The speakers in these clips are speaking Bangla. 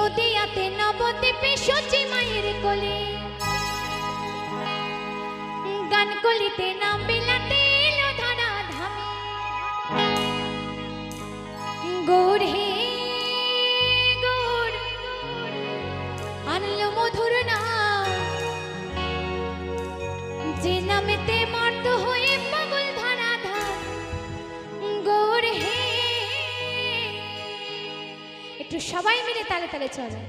নদিয়াতে নবদ্বীপে সচি মায়ের কোলে। গান কলিতে নাম বিলাতে এলো ধারা ধামে গৌর সবাই মিলে তালে তালে চলে।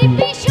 你必须。